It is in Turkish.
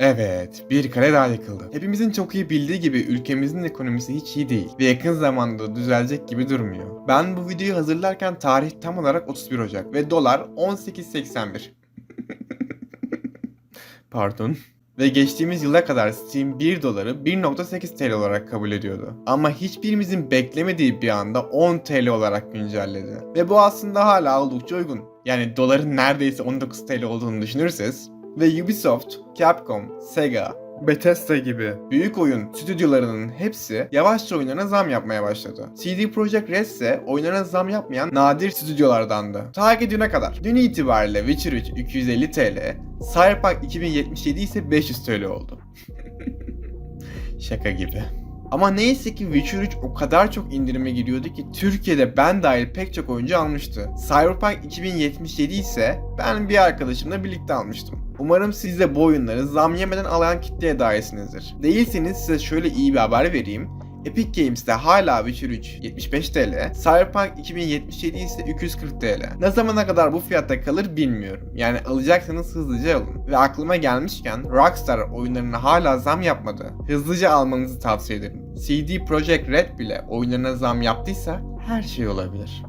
Evet, bir kale daha yıkıldı. Hepimizin çok iyi bildiği gibi ülkemizin ekonomisi hiç iyi değil ve yakın zamanda düzelecek gibi durmuyor. Ben bu videoyu hazırlarken tarih tam olarak 31 Ocak ve dolar 18.81. Pardon. Ve geçtiğimiz yıla kadar Steam 1 doları 1.8 TL olarak kabul ediyordu. Ama hiçbirimizin beklemediği bir anda 10 TL olarak güncelledi. Ve bu aslında hala oldukça uygun. Yani doların neredeyse 19 TL olduğunu düşünürseniz ve Ubisoft, Capcom, Sega, Bethesda gibi büyük oyun stüdyolarının hepsi yavaşça oyunlarına zam yapmaya başladı. CD Projekt Red ise oyunlarına zam yapmayan nadir stüdyolardandı. Ta ki düne kadar. Dün itibariyle Witcher 3 250 TL, Cyberpunk 2077 ise 500 TL oldu. Şaka gibi. Ama neyse ki Witcher 3 o kadar çok indirime giriyordu ki Türkiye'de ben dahil pek çok oyuncu almıştı. Cyberpunk 2077 ise ben bir arkadaşımla birlikte almıştım. Umarım siz de bu oyunları zam yemeden alan kitleye dahisinizdir. Değilseniz size şöyle iyi bir haber vereyim. Epic Games'te hala Witcher 3 75 TL, Cyberpunk 2077 ise 240 TL. Ne zamana kadar bu fiyatta kalır bilmiyorum. Yani alacaksanız hızlıca alın. Ve aklıma gelmişken Rockstar oyunlarına hala zam yapmadı. Hızlıca almanızı tavsiye ederim. CD Projekt Red bile oyunlarına zam yaptıysa her şey olabilir.